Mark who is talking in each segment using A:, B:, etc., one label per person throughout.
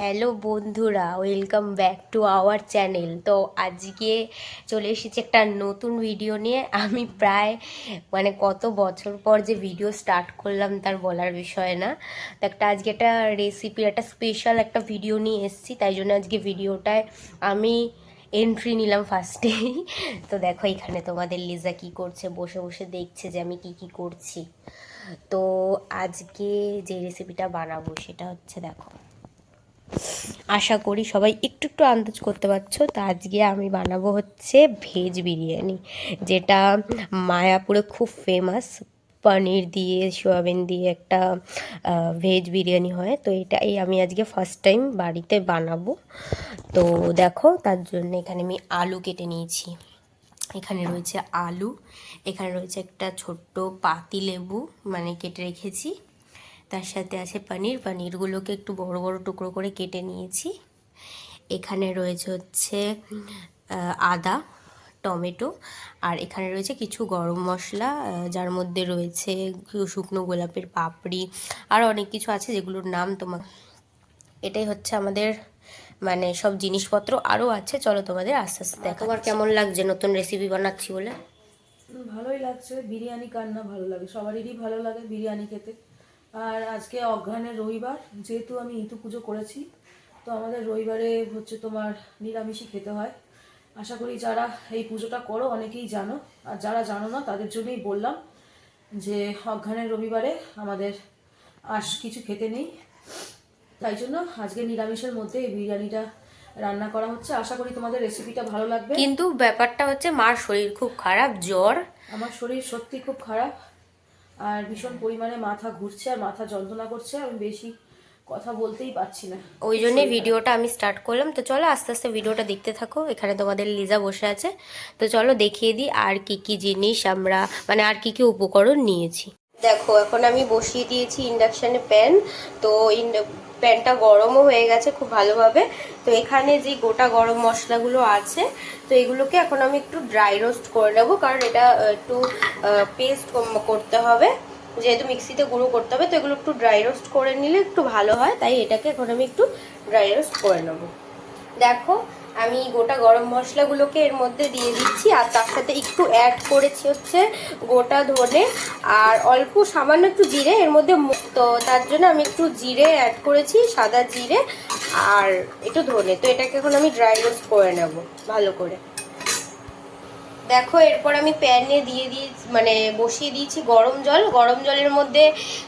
A: Hello বন্ধুরা welcome back to our channel তো আজকে চলে এসেছি একটা নতুন ভিডিও নিয়ে। আমি প্রায় মানে কত বছর পর যে ভিডিও স্টার্ট করলাম তার বলার বিষয় না। তো একটা আজকে একটা রেসিপি একটা স্পেশাল একটা ভিডিও নিয়ে এসেছি, তাই জন্য আজকে ভিডিওটায় আমি এন্ট্রি নিলাম ফার্স্টেই তো দেখো এখানে তোমাদের লিজা কি করছে, বসে বসে দেখছে যে আমি কি কি করছি। তো আজকে যে রেসিপিটা বানাবো সেটা হচ্ছে দেখো। আশা করি সবাই একটু একটু আন্দাজ করতে পারছ। তো আজকে আমি বানাবো হচ্ছে ভেজ বিরিয়ানি, যেটা মায়াপুরে খুব ফেমাস পনির দিয়ে, সোয়াবিন দিয়ে একটা ভেজ বিরিয়ানি হয়। তো এটাই আমি আজকে ফার্স্ট টাইম বাড়িতে বানাবো। তো দেখো, তার জন্য এখানে আমি আলু কেটে নিয়েছি। এখানে রয়েছে আলু, এখানে রয়েছে একটা ছোট্ট পাতি লেবু মানে কেটে রেখেছি। তার সাথে আছে পনির। পনিরগুলোকে একটু বড় বড় টুকরো করে কেটে নিয়েছি। এখানে রয়েছে হচ্ছে আদা টমেটো আর এখানে রয়েছে কিছু গরম মশলা যার মধ্যে রয়েছে শুকনো গোলাপের পাপড়ি আর অনেক কিছু আছে যেগুলোর নাম তোমার এটাই হচ্ছে আমাদের মানে সব জিনিসপত্র আরও আছে। চলো তোমাদের আস্তে আস্তে দেখা তোমার কেমন লাগছে নতুন রেসিপি বানাচ্ছি বলে?
B: ভালোই লাগছে। বিরিয়ানি কার না ভালো লাগে? সবারই ভালো লাগে বিরিয়ানি খেতে। আর আজকে অঘ্রানের রবিবার যেহেতু আমি ইতু পুজো করেছি তো আমাদের রবিবারে হচ্ছে তোমার নিরামিষই খেতে হয়। আশা করি যারা এই পুজোটা করো অনেকেই জানো আর যারা জানো না তাদের জন্যই বললাম যে অঘ্রানের রবিবারে আমাদের আশ কিছু খেতে নেই। তাই জন্য আজকে নিরামিষের মধ্যে এই বিরিয়ানিটা রান্না করা হচ্ছে। আশা করি তোমাদের রেসিপিটা ভালো লাগবে।
A: কিন্তু ব্যাপারটা হচ্ছে মার শরীর খুব খারাপ জ্বর।
B: আমার শরীর সত্যি খুব খারাপ। আর ভীষণ পরিমাণে মাথা ঘুরছে আর মাথা যন্ত্রণা করছে আমি বেশি কথা বলতেই পারছি না।
A: ওই জন্যই ভিডিওটা আমি স্টার্ট করলাম। তো চলো আস্তে আস্তে ভিডিওটা দেখতে থাকো। এখানে তোমাদের লিজা বসে আছে। তো চলো দেখিয়ে দিই আর কি কি জিনিস আমরা মানে আর কি কি উপকরণ নিয়েছি। দেখো এখন আমি বসিয়ে দিয়েছি ইন্ডাকশানে প্যান তো প্যানটা গরমও হয়ে গেছে খুব ভালোভাবে। তো এখানে যে গোটা গরম মশলাগুলো আছে, তো এগুলোকে এখন আমি একটু ড্রাই রোস্ট করে নেব, কারণ এটা একটু পেস্ট করতে হবে। যেহেতু মিক্সিতে গুঁড়ো করতে হবে, তো এগুলো একটু ড্রাই রোস্ট করে নিলে একটু ভালো হয়, তাই এটাকে এখন আমি একটু ড্রাই রোস্ট করে নেব। দেখো, আমি গোটা গরম মশলাগুলোকে এর মধ্যে দিয়ে দিচ্ছি আর তার সাথে একটু অ্যাড করেছি হচ্ছে গোটা ধনে আর অল্প সামান্য একটু জিরে, এর মধ্যে তো তার জন্য আমি একটু জিরে অ্যাড করেছি, সাদা জিরে আর একটু ধনে। তো এটাকে এখন আমি ড্রাই রোস্ট করে নেব, ভালো করে। দেখো, এরপর আমি প্যানে দিয়ে দিয়ে মানে বসিয়ে দিয়েছি গরম জল। গরম জলের মধ্যে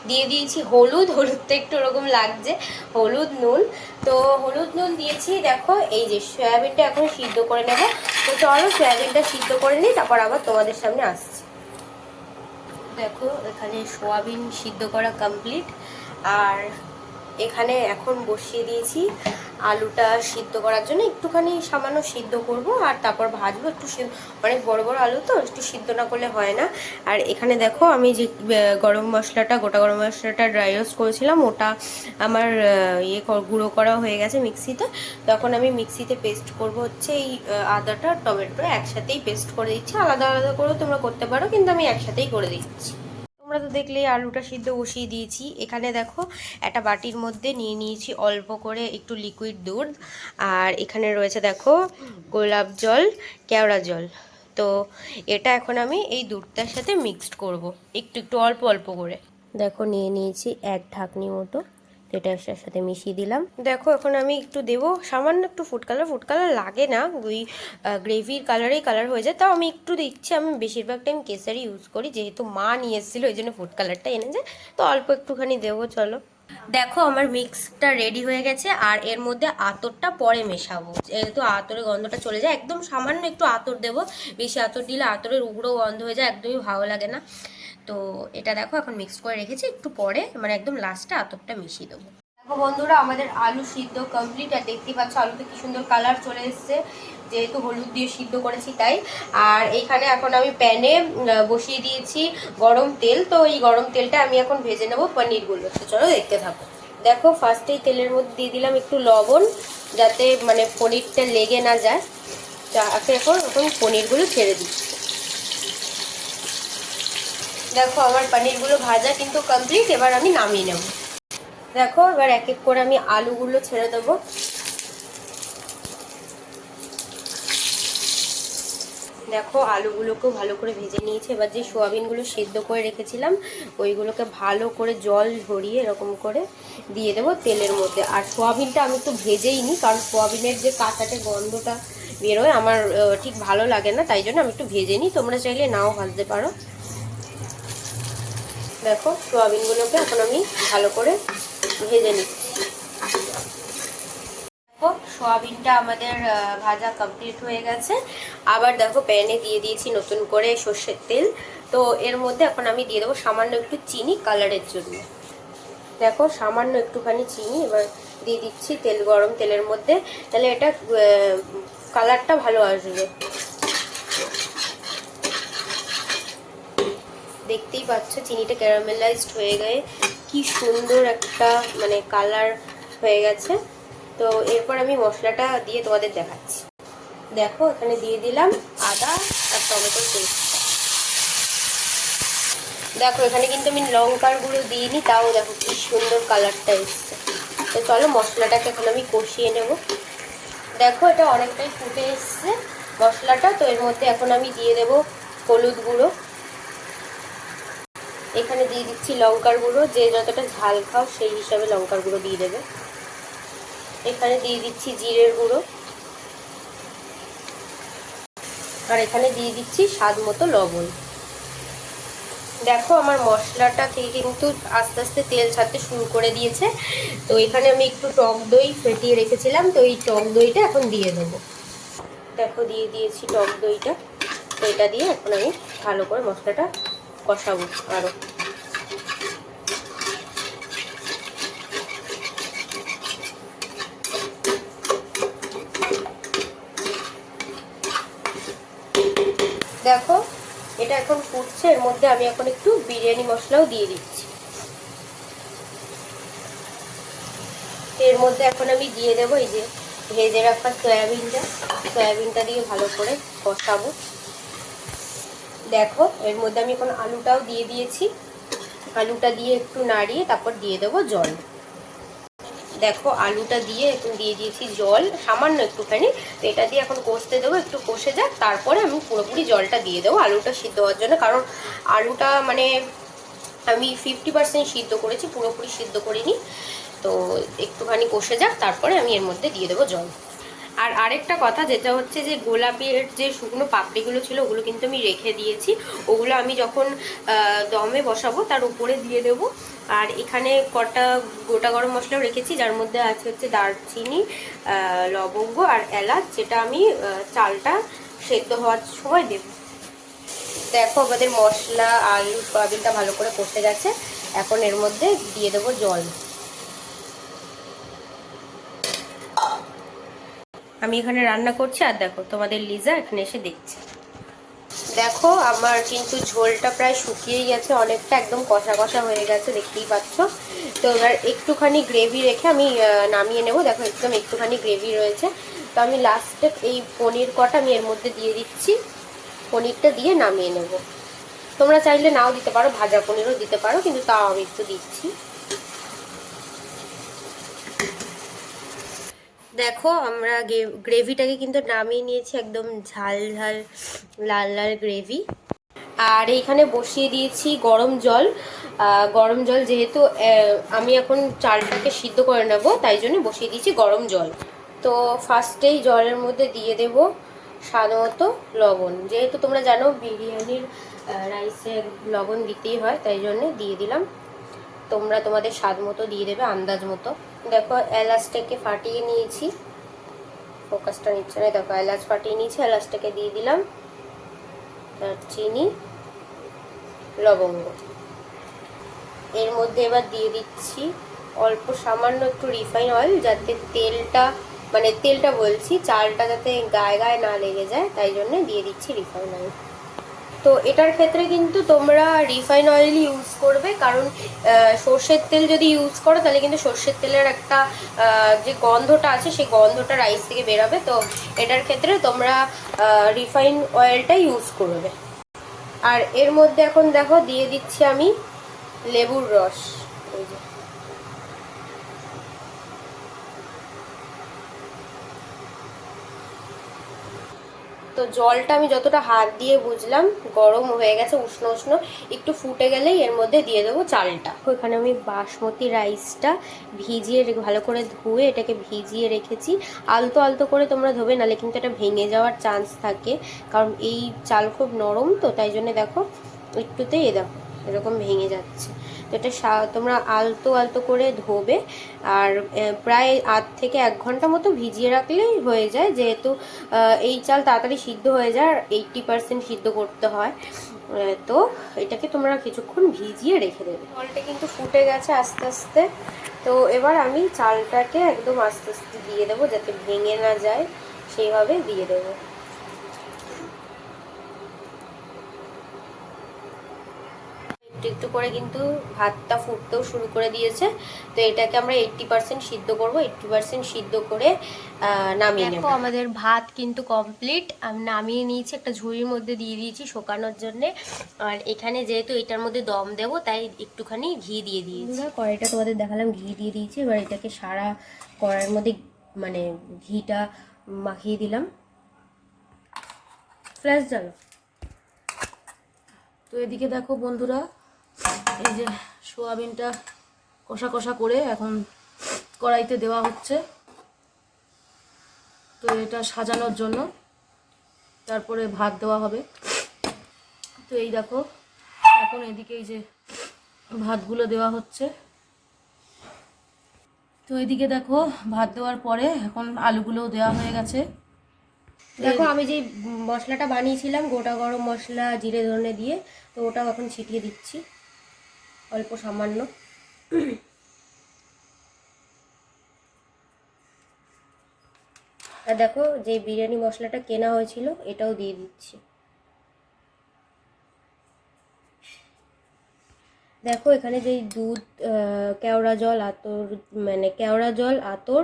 A: দিয়ে দিয়েছি হলুদ। হলুদটা একটু ওরকম লাগছে। হলুদ, নুন। তো হলুদ, নুন দিয়েছি, দেখো, এই যে সয়াবিনটা এখন সিদ্ধ করে নেব। তো চলো, সয়াবিনটা সিদ্ধ করে নিই, তারপর আবার তোমাদের সামনে আসছি। দেখো, এখানে সোয়াবিন সিদ্ধ করা কমপ্লিট আর এখানে এখন বসিয়ে দিয়েছি আলুটা সিদ্ধ করার জন্য একটুখানি সামান্য সিদ্ধ করব, আর তারপর ভাজবো। একটু অনেক বড় বড় আলু তো, একটু সিদ্ধ না করলে হয় না। আর এখানে দেখো, আমি যে গরম মশলাটা, গোটা গরম মশলাটা ড্রাই রোস্ট করেছিলাম, ওটা আমার ইয়ে গুঁড়ো করা হয়ে গেছে মিক্সিতে। তখন আমি মিক্সিতে পেস্ট করব হচ্ছে এই আদাটা টমেটো একসাথেই পেস্ট করে দিচ্ছি। আলাদা আলাদা করেও তোমরা করতে পারো, কিন্তু আমি একসাথেই করে দিচ্ছি। তোমরা তো দেখলেই আলুটা সিদ্ধ বসিয়ে দিয়েছি। এখানে দেখো একটা বাটির মধ্যে নিয়ে নিয়েছি অল্প করে একটু লিকুইড দুধ। আর এখানে রয়েছে দেখো গোলাপ জল, কেওড়া জল। তো এটা এখন আমি এই দুধটার সাথে মিক্সড করব। একটু একটু অল্প অল্প করে। দেখো নিয়ে নিয়েছি এক ঢাকনি মতো। এটা এটার সাথে মিশিয়ে দিলাম। দেখো, এখন আমি একটু দেবো। সামান্য একটু ফুড কালার ফুড কালার লাগে না। ওই গ্রেভির কালারেই কালার হয়ে যায়। তাও আমি একটু দিচ্ছি। আমি বেশিরভাগ টাইম কেসারি ইউজ করি। যেহেতু মা নিয়ে এসেছিল, ওই জন্য ফুড কালারটা এনেছে। তো অল্প একটুখানি দেবো, চলো। দেখো, আমার মিক্সটা রেডি হয়ে গেছে। আর এর মধ্যে আতরটা পরে মেশাবো। যেহেতু আতরের গন্ধটা চলে যায়, একদম সামান্য একটু আতর দেবো। বেশি আতর দিলে আতরের উগ্রো গন্ধ হয়ে যায়, একদমই ভালো লাগে না। তো এটা দেখো, এখন মিক্স করে রেখেছি। একটু পরে মানে একদম লাস্টে আতরটা মিশিয়ে দেবো। দেখো বন্ধুরা, আমাদের আলু সিদ্ধ কমপ্লিট আর দেখতেই পাচ্ছ আলুতে কি সুন্দর কালার চলে এসছে। যেহেতু হলুদ দিয়ে সিদ্ধ করেছি তাই। আর এইখানে এখন আমি প্যানে বসিয়ে দিয়েছি গরম তেল। তো এই গরম তেলটা আমি এখন ভেজে নেব পনিরগুলো। তো চলো দেখতে থাকো। দেখো ফার্স্টেই তেলের মধ্যে দিয়ে দিলাম একটু লবণ, যাতে মানে পনিরটা লেগে না যায়। এখন এখন পনিরগুলো ছেড়ে দিচ্ছি। দেখো, আমার পনিরগুলো ভাজা কিন্তু কমপ্লিট এবার আমি নামিয়ে নেব। দেখো, এবার এক এক করে আমি আলুগুলো ছেড়ে দেবো। দেখো আলুগুলোকেও ভালো করে ভেজে নিয়েছি। এবার যে সোয়াবিনগুলো সেদ্ধ করে রেখেছিলাম, ওইগুলোকে ভালো করে জল ঝরিয়ে এরকম করে দিয়ে দেবো তেলের মধ্যে। আর সোয়াবিনটা আমি একটু ভেজেই নিই কারণ সোয়াবিনের যে কাঁচাটে গন্ধটা বেরোয়, আমার ঠিক ভালো লাগে না, তাই জন্য আমি একটু ভেজে নিই। তোমরা চাইলে নাও ভাজতে পারো। দেখো সোয়াবিনগুলোকে এখন আমি ভালো করে ভেজে নিচ্ছি। দেখো, সোয়াবিনটা আমাদের ভাজা কমপ্লিট হয়ে গেছে। আবার দেখো প্যানে দিয়ে দিয়েছি নতুন করে সর্ষের তেল। তো এর মধ্যে এখন আমি দিয়ে দেবো সামান্য একটু চিনি কালারের জন্য। দেখো, সামান্য একটুখানি চিনি, এবার দিয়ে দিচ্ছি তেল, গরম তেলের মধ্যে। তাহলে এটা কালারটা ভালো আসবে। দেখতেই পাচ্ছ চিনিটা ক্যারামেলাইজড হয়ে গয়ে কি সুন্দর একটা মানে কালার হয়ে গেছে। তো এরপর আমি মশলাটা দিয়ে তোমাদের দেখাচ্ছি। দেখো, এখানে দিয়ে দিলাম আদা আর টমেটো পেস্ট দেখো, এখানে কিন্তু আমি লঙ্কার গুঁড়ো দিইনি, তাও দেখো কি সুন্দর কালারটা এসছে। তো চলো মশলাটাকে এখন আমি কষিয়ে নেব। দেখো, এটা অনেকটাই ফুটে এসছে মশলাটা, তো এর মধ্যে এখন আমি দিয়ে দেব হলুদ গুঁড়ো। এখানে দিয়ে দিচ্ছি লঙ্কার গুঁড়ো, যে যতটা ঝাল খাও সেই হিসাবে লঙ্কার গুঁড়ো দিয়ে দেবে। এখানে দিয়ে দিচ্ছি জিরের গুঁড়ো। আর এখানে দিয়ে দিচ্ছি স্বাদ মতো লবণ। দেখো আমার মশলাটা থেকে কিন্তু আস্তে আস্তে তেল ছাড়তে শুরু করে দিয়েছে। তো এখানে আমি একটু টক দই ফেটিয়ে রেখেছিলাম, তো এই টক দইটা এখন দিয়ে দেবো। দেখো দিয়ে দিয়েছি টক দইটা। তো এটা দিয়ে এখন আমি ভালো করে মশলাটা কষাবো আরও দেখো, এটা এখন ফুটছে, এর মধ্যে আমি এখন একটু বিরিয়ানি মশলাও দিয়ে দিচ্ছি। এর মধ্যে এখন আমি দিয়ে দেবো এই যে ভেজে রাখা সয়াবিনটা। সয়াবিনটা দিয়ে ভালো করে কষাবো। দেখো, এর মধ্যে আমি এখন আলুটাও দিয়ে দিয়েছি। আলুটা দিয়ে একটু নাড়িয়ে তারপর দিয়ে দেবো জল। দেখো, আলুটা দিয়ে এখন দিয়ে দিয়েছি জল, সামান্য একটুখানি। তো এটা দিয়ে এখন কষতে দেবো, একটু কষে যাক, তারপরে আমি পুরোপুরি জলটা দিয়ে দেবো আলুটা সিদ্ধ হওয়ার জন্য। কারণ আলুটা মানে আমি ফিফটি পার্সেন্ট সিদ্ধ করেছি, পুরোপুরি সিদ্ধ করিনি। তো একটুখানি কষে যাক, তারপরে আমি এর মধ্যে দিয়ে দেবো জল। আর আরেকটা কথা যেটা হচ্ছে যে গোলাপের যে শুকনো পাপড়িগুলো ছিল, ওগুলো কিন্তু আমি রেখে দিয়েছি। ওগুলো আমি যখন দমে বসাবো তার উপরে দিয়ে দেবো। আর এখানে কটা গোটা গরম মশলাও রেখেছি, যার মধ্যে আছে হচ্ছে দারচিনি লবঙ্গ আর এলাচ, যেটা আমি চালটা সেদ্ধ হওয়ার সময় দেব। দেখো আমাদের মশলা, আলু, সয়াবিনটা ভালো করে কষে গেছে। এখন এর মধ্যে দিয়ে দেবো জল। আমি এখানে রান্না করছি আর দেখো, তোমাদের লিজা এখানে এসে দেখছে। দেখো, আমার কিন্তু ঝোলটা প্রায় শুকিয়েই গেছে, অনেকটা একদম কষা কষা হয়ে গেছে, দেখতেই পাচ্ছ। তো এবার একটুখানি গ্রেভি রেখে আমি নামিয়ে নেব। দেখো, একদম একটুখানি গ্রেভি রয়েছে। তো আমি লাস্টে এই পনির কটা আমি এর মধ্যে দিয়ে দিচ্ছি। পনিরটা দিয়ে নামিয়ে নেব। তোমরা চাইলে নাও দিতে পারো, ভাজা পনিরও দিতে পারো, কিন্তু তাও আমি একটু দিচ্ছি। দেখো, আমরা গ্রেভিটাকে কিন্তু নামিয়ে নিয়েছি একদম ঝাল ঝাল, লাল লাল গ্রেভি আর এইখানে বসিয়ে দিয়েছি গরম জল। গরম জল যেহেতু আমি এখন চালটাকে সিদ্ধ করে নেব, তাই জন্য বসিয়ে দিয়েছি গরম জল। তো ফার্স্টেই জলের মধ্যে দিয়ে দেব মতো লবণ। যেহেতু তোমরা জানো, বিরিয়ানির রাইসে লবণ দিতেই হয়, তাই জন্য দিয়ে দিলাম। তোমরা তোমাদের স্বাদ মতো দিয়ে দেবে, আন্দাজ মতো। দেখো এলাচটাকে ফাটিয়ে নিয়েছি। ফোকাসটা নিচ্ছে না, দেখো, এলাচ ফাটিয়ে নিয়েছি এলাচটাকে দিয়ে দিলাম। আর চিনি, লবঙ্গ। এর মধ্যে এবার দিয়ে দিচ্ছি অল্প সামান্য একটু রিফাইন অয়েল, যাতে তেলটা মানে তেলটা বলছি, চালটা যাতে গায়ে গায়ে না লেগে যায়, তাই জন্য দিয়ে দিচ্ছি রিফাইন অয়েল। তো এটার ক্ষেত্রে কিন্তু তোমরা রিফাইন অয়েলই ইউজ করবে, কারণ সর্ষের তেল যদি ইউজ করো, তাহলে কিন্তু সর্ষের তেলের একটা যে গন্ধটা আছে, সেই গন্ধটা রাইস থেকে বেরোবে। তো এটার ক্ষেত্রে তোমরা রিফাইন অয়েলটাই ইউজ করবে। আর এর মধ্যে এখন দেখো, দিয়ে দিচ্ছি আমি লেবুর রস। এই যে। তো জলটা আমি যতটা হাত দিয়ে বুঝলাম, গরম হয়ে গেছে, উষ্ণ উষ্ণ, একটু ফুটে গেলেই এর মধ্যে দিয়ে দেবো চালটা। ওইখানে আমি বাসমতি রাইসটা ভিজিয়ে ভালো করে ধুয়ে এটাকে ভিজিয়ে রেখেছি। আলতো আলতো করে তোমরা ধোবে, নালে কিন্তু এটা ভেঙে যাওয়ার চান্স থাকে। কারণ এই চাল খুব নরম তো, তাই জন্য দেখো, একটুতেই এ দেখো। এরকম ভেঙে যাচ্ছে। তো এটা তোমরা আলতো আলতো করে ধোবে আর প্রায় আধ থেকে এক ঘণ্টা মতো ভিজিয়ে রাখলেই হয়ে যায়। যেহেতু এই চাল তাড়াতাড়ি সিদ্ধ হয়ে যায় আর এইটটি পার্সেন্ট সিদ্ধ করতে হয়। তো এটাকে তোমরা কিছুক্ষণ ভিজিয়ে রেখে দেবে। জলটা কিন্তু ফুটে গেছে আস্তে আস্তে। তো এবার আমি চালটাকে একদম আস্তে আস্তে দিয়ে দেবো যাতে ভেঙে না যায়। সেইভাবে দিয়ে দেবো। একটু করে কিন্তু ভাতটা ফুটতেও শুরু করে দিয়েছে। তো এটাকে আমরা এইট্টি পার্সেন্ট সিদ্ধ করব এইট্টি পার্সেন্ট সিদ্ধ করে নামিয়ে নেব। আমাদের ভাত কিন্তু কমপ্লিট আমি নামিয়ে নিয়েছি একটা ঝুড়ির মধ্যে দিয়ে দিয়েছি শোকানোর জন্য। আর এখানে যেহেতু এটার মধ্যে দম দেবো তাই একটুখানি ঘি দিয়ে দিয়েছি। কড়াইটা তোমাদের দেখালাম ঘি দিয়ে দিয়েছি। এবার এটাকে সারা কড়াইয়ের মধ্যে মানে ঘিটা মাখিয়ে দিলাম। ফ্ল্যাশ জ্বালো
B: তো এদিকে দেখো বন্ধুরা এই যে সোয়াবিনটা কষা কষা করে এখন কড়াইতে দেওয়া হচ্ছে। তো এটা সাজানোর জন্য তারপরে ভাত দেওয়া হবে। তো এই দেখো, এখন এদিকে এই যে ভাতগুলো দেওয়া হচ্ছে। তো এদিকে দেখো, ভাত দেওয়ার পরে এখন আলুগুলোও দেওয়া হয়ে গেছে।
A: দেখো, আমি যে মশলাটা বানিয়েছিলাম, গোটা গরম মশলা, জিরে ধনে দিয়ে, তো ওটাও এখন ছিটিয়ে দিচ্ছি। অল্প সামান্য। আর দেখো যে বিরিয়ানি মশলাটা কেনা হয়েছিল এটাও দিয়ে দিচ্ছি। দেখো এখানে যেই দুধ কেওড়া জল আতর মানে কেওড়া জল আতর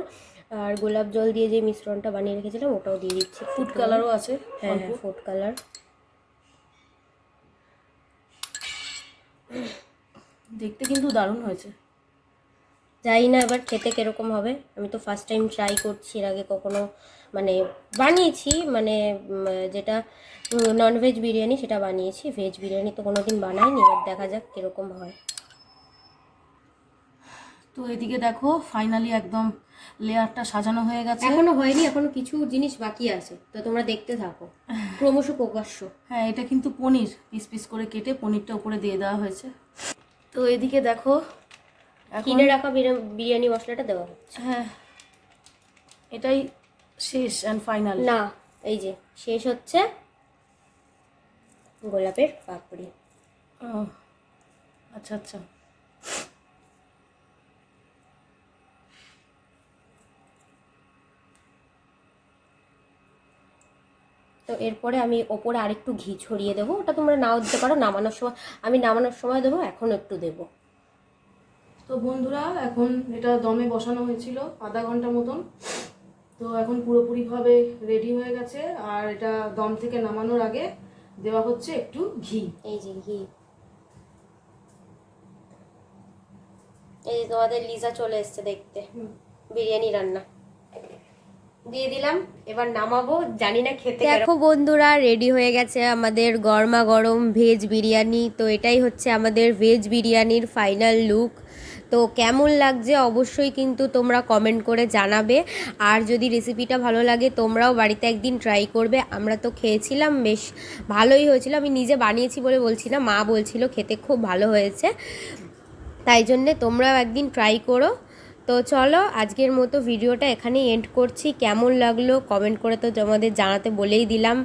A: আর গোলাপ জল দিয়ে যে মিশ্রণটা বানিয়ে রেখেছিলাম ওটাও দিয়ে দিচ্ছি।
B: ফুড কালারও আছে
A: হ্যাঁ হ্যাঁ ফুড কালার
B: দেখতে কিন্তু দারুণ হয়েছে।
A: জানি না এবার খেতে কীরকম হবে। আমি তো ফার্স্ট টাইম ট্রাই করছি এর আগে কখনো মানে বানিয়েছি মানে যেটা ননভেজ বিরিয়ানি সেটা বানিয়েছি। ভেজ বিরিয়ানি তো কোনোদিন বানাইনি এবার দেখা যাক কীরকম হয়।
B: তো এদিকে দেখো ফাইনালি একদম লেয়ারটা সাজানো হয়ে গেছে।
A: এখনও হয়নি এখনও কিছু জিনিস বাকি আছে। তো তোমরা দেখতে থাকো। ক্রমশ প্রকাশ্য।
B: হ্যাঁ এটা কিন্তু পনির। পিস পিস করে কেটে পনিরটা উপরে দিয়ে দেওয়া হয়েছে। তো এদিকে দেখো
A: কিনে রাখা বিরিয়া- বিরিয়ানি মশলাটা দেওয়া হচ্ছে।
B: হ্যাঁ এটাই শেষ অ্যান্ড ফাইনাল
A: না এই যে শেষ হচ্ছে গোলাপের পাপড়ি।
B: আচ্ছা আচ্ছা।
A: তো এরপরে আমি ওপরে আরেকটু ঘি ছড়িয়ে দেবো। ওটা তোমরা নাও দিতে পারো নামানোর সময় আমি নামানোর সময় দেবো এখন একটু দেবো।
B: তো বন্ধুরা এখন এটা দমে বসানো হয়েছিল আধা ঘণ্টা মতন। তো এখন পুরোপুরিভাবে রেডি হয়ে গেছে। আর এটা দম থেকে নামানোর আগে দেওয়া হচ্ছে একটু ঘি।
A: এই যে ঘি। এই যে তোমাদের লিজা চলে এসছে দেখতে। বিরিয়ানি রান্না। দিয়ে দিলাম। এবার নামাবো। জানি না খেতে দেখো বন্ধুরা রেডি হয়ে গেছে আমাদের গরমা গরম ভেজ বিরিয়ানি। তো এটাই হচ্ছে আমাদের ভেজ বিরিয়ানির ফাইনাল লুক তো কেমন লাগছে অবশ্যই কিন্তু তোমরা কমেন্ট করে জানাবে। আর যদি রেসিপিটা ভালো লাগে তোমরাও বাড়িতে একদিন ট্রাই করবে। আমরা তো খেয়েছিলাম বেশ ভালোই হয়েছিল। আমি নিজে বানিয়েছি বলে বলছি না মা বলছিল খেতে খুব ভালো হয়েছে। তাই জন্যে তোমরাও একদিন ট্রাই করো। তো চলো, আজকের মতো ভিডিওটা এখানে এন্ড করছি। কেমন লাগল কমেন্ট করে তো তোমাদের জানাতে বলেই দিলাম।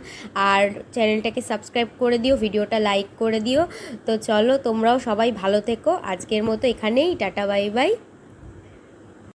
A: আর চ্যানেলটাকে সাবস্ক্রাইব করে দিও, ভিডিওটা লাইক করে দিও। তো চলো, তোমরাও সবাই ভালো থেকো। আজকের মতো এখানেই, টাটা বাই বাই